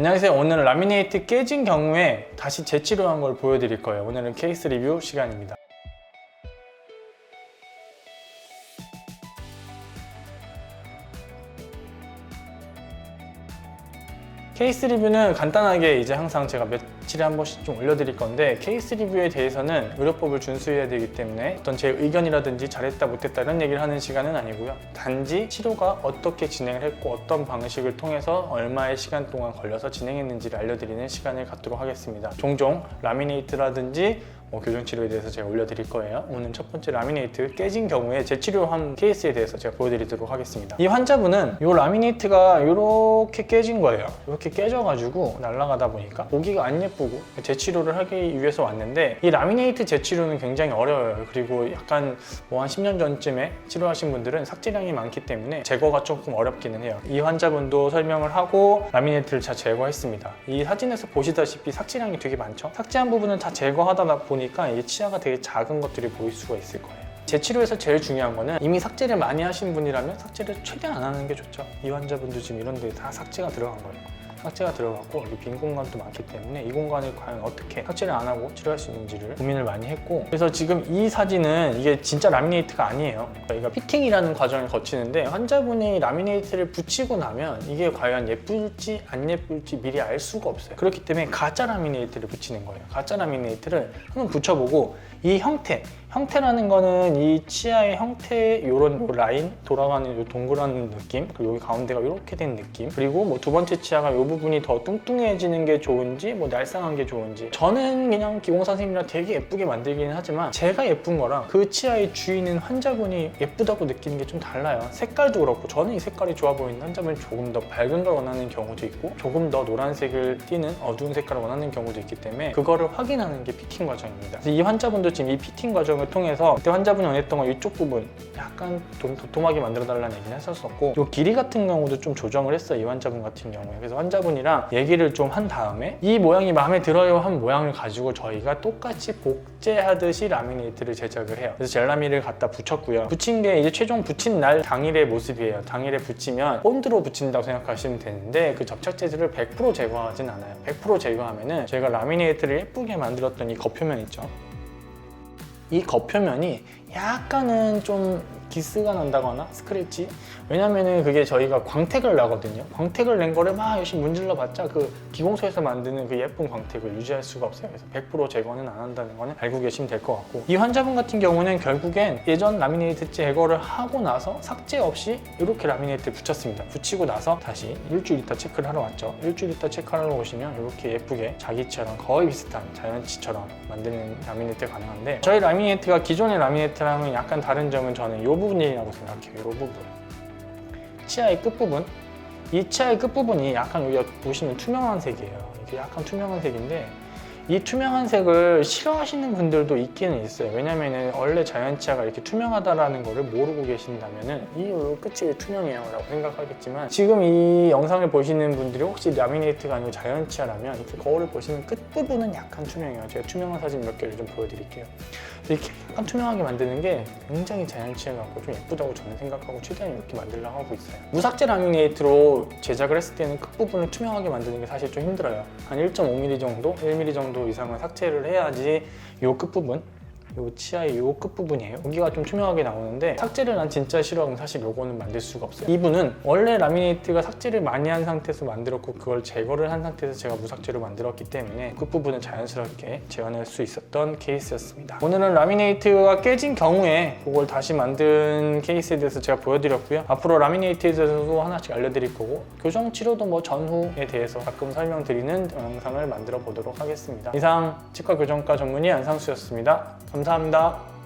안녕하세요. 오늘은 라미네이트 깨진 경우에 다시 재치료한 걸 보여드릴 거예요. 오늘은 케이스 리뷰 시간입니다. 케이스 리뷰는 간단하게 이제 항상 제가 며칠에 한 번씩 좀 올려드릴 건데 케이스 리뷰에 대해서는 의료법을 준수해야 되기 때문에 어떤 제 의견이라든지 잘했다 못했다 이런 얘기를 하는 시간은 아니고요. 단지 치료가 어떻게 진행을 했고 어떤 방식을 통해서 얼마의 시간 동안 걸려서 진행했는지를 알려드리는 시간을 갖도록 하겠습니다. 종종 라미네이트라든지 뭐 교정 치료에 대해서 제가 올려드릴 거예요. 오늘 첫 번째 라미네이트 깨진 경우에 재치료한 케이스에 대해서 제가 보여드리도록 하겠습니다. 이 환자분은 이 라미네이트가 이렇게 깨진 거예요. 이렇게 깨져가지고 날아가다 보니까 보기가 안 예쁘고 재치료를 하기 위해서 왔는데 이 라미네이트 재치료는 굉장히 어려워요. 그리고 약간 뭐 한 10년 전쯤에 치료하신 분들은 삭제량이 많기 때문에 제거가 조금 어렵기는 해요. 이 환자분도 설명을 하고 라미네이트를 다 제거했습니다. 이 사진에서 보시다시피 삭제량이 되게 많죠. 삭제한 부분은 다 제거하다 보니 까이 치아가 되게 작은 것들이 보일 수가 있을 거예요. 재치료에서 제일 중요한 거는 이미 삭제를 많이 하신 분이라면 삭제를 최대한 안 하는 게 좋죠. 이 환자분도 지금 이런 데 다 삭제가 들어간 거예요. 삭제가 들어갔고 빈 공간도 많기 때문에 이 공간을 과연 어떻게 삭제를 안 하고 치료할 수 있는지를 고민을 많이 했고 그래서 지금 이 사진은 이게 진짜 라미네이트가 아니에요. 저희가 피팅이라는 과정을 거치는데 환자분이 라미네이트를 붙이고 나면 이게 과연 예쁠지 안 예쁠지 미리 알 수가 없어요. 그렇기 때문에 가짜 라미네이트를 붙이는 거예요. 가짜 라미네이트를 한번 붙여보고 이 형태 형태라는 거는 이 치아의 형태 이런 라인 돌아가는 요 동그란 느낌 그리고 여기 가운데가 이렇게 된 느낌 그리고 뭐 두 번째 치아가 이 부분이 더 뚱뚱해지는 게 좋은지 뭐 날쌍한 게 좋은지. 저는 그냥 기공 선생님이랑 되게 예쁘게 만들기는 하지만 제가 예쁜 거랑 그 치아의 주인인 환자분이 예쁘다고 느끼는 게 좀 달라요. 색깔도 그렇고 저는 이 색깔이 좋아 보이는 환자분이 조금 더 밝은 걸 원하는 경우도 있고 조금 더 노란색을 띠는 어두운 색깔을 원하는 경우도 있기 때문에 그거를 확인하는 게 피팅 과정입니다. 이 환자분도 지금 이 피팅 과정을 통해서 그때 환자분이 원했던 건 이쪽 부분 약간 좀 도톰하게 만들어 달라는 얘기는 했었었고 이 길이 같은 경우도 좀 조정을 했어요 이 환자분 같은 경우에. 그래서 환자 분이랑 얘기를 좀 한 다음에 이 모양이 마음에 들어요 한 모양을 가지고 저희가 똑같이 복제하듯이 라미네이트를 제작을 해요. 그래서 젤라미를 갖다 붙였고요. 붙인 게 이제 최종 붙인 날 당일의 모습이에요. 당일에 붙이면 본드로 붙인다고 생각하시면 되는데 그 접착 재질을 100% 제거하진 않아요. 100% 제거하면은 저희가 라미네이트를 예쁘게 만들었던 이 겉표면 있죠? 이 겉표면이 약간은 좀 기스가 난다거나 스크래치. 왜냐면은 그게 저희가 광택을 나거든요. 광택을 낸 거를 막 열심히 문질러 봤자 그 기공소에서 만드는 그 예쁜 광택을 유지할 수가 없어요. 그래서 100% 제거는 안 한다는 거는 알고 계시면 될 것 같고. 이 환자분 같은 경우는 결국엔 예전 라미네이트 제거를 하고 나서 삭제 없이 이렇게 라미네이트 붙였습니다. 붙이고 나서 다시 일주일 있다 체크를 하러 왔죠. 일주일 있다 체크하러 오시면 이렇게 예쁘게 자기처럼 거의 비슷한 자연치처럼 만드는 라미네이트가 가능한데 저희 라미네이트가 기존의 라미네이트랑은 약간 다른 점은 저는 이 부분이라고 생각해요. 이 부분. 치아의 끝부분. 이 치아의 끝부분이 약간 여기 보시면 투명한 색이에요. 이게 약간 투명한 색인데 이 투명한 색을 싫어하시는 분들도 있기는 있어요. 왜냐면은 원래 자연 치아가 이렇게 투명하다라는 거를 모르고 계신다면은 이 끝이 투명해요 라고 생각하겠지만 지금 이 영상을 보시는 분들이 혹시 라미네이트가 아니고 자연 치아라면 이렇게 거울을 보시면 끝부분은 약간 투명해요. 제가 투명한 사진 몇 개를 좀 보여드릴게요. 이렇게 약간 투명하게 만드는 게 굉장히 자연 치아 같고 좀 예쁘다고 저는 생각하고 최대한 이렇게 만들려고 하고 있어요. 무삭제 라미네이트로 제작을 했을 때는 끝부분을 투명하게 만드는 게 사실 좀 힘들어요. 한 1.5mm 정도, 1mm 정도 이상을 삭제를 해야지 이 끝부분 요 치아의 요 끝부분이에요. 여기가 좀 투명하게 나오는데 삭제를 난 진짜 싫어하면 사실 요거는 만들 수가 없어요. 이분은 원래 라미네이트가 삭제를 많이 한 상태에서 만들었고 그걸 제거를 한 상태에서 제가 무삭제로 만들었기 때문에 끝부분은 자연스럽게 재현할 수 있었던 케이스였습니다. 오늘은 라미네이트가 깨진 경우에 그걸 다시 만든 케이스에 대해서 제가 보여드렸고요. 앞으로 라미네이트에 대해서도 하나씩 알려드릴 거고 교정 치료도 뭐 전후에 대해서 가끔 설명드리는 영상을 만들어 보도록 하겠습니다. 이상 치과 교정과 전문의 안상수였습니다. 감사합니다.